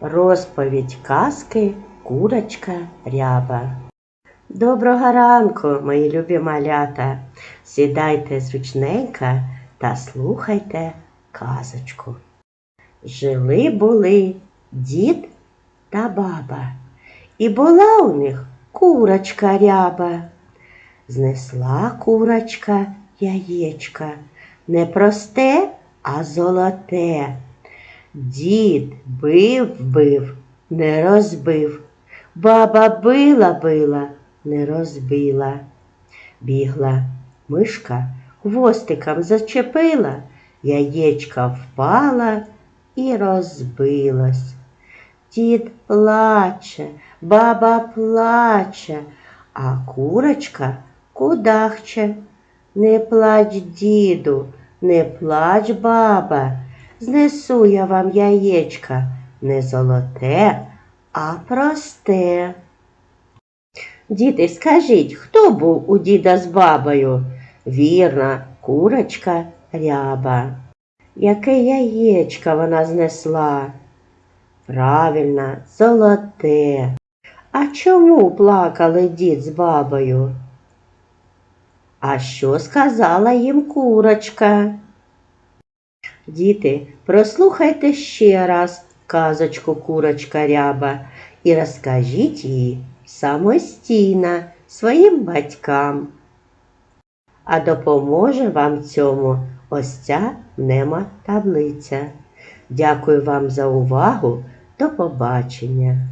Розповідь казки Курочка ряба. Доброго ранку, мої любі малята. Сідайте зручненько та слухайте казочку. Жили були дід та баба, і була у них курочка ряба. Знесла курочка яєчка, не просте, а золоте. Дід бив, бив, не розбив. Баба била, била, не розбила. Бігла мишка, хвостиком зачепила, яєчка впала і розбилась. Дід плаче, баба плаче, а курочка кудахче. Не плач, діду, не плач, баба, знесу я вам яєчка не золоте, а просте. Діти, скажіть, хто був у діда з бабою? Вірна, курочка ряба. Яке яєчко вона знесла? Правильно, золоте. А чому плакали дід з бабою? А що сказала їм курочка? Діти, прослухайте ще раз казочку курочка ряба і розкажіть її самостійно своїм батькам. А допоможе вам цьому ось ця таблиця. Дякую вам за увагу. До побачення.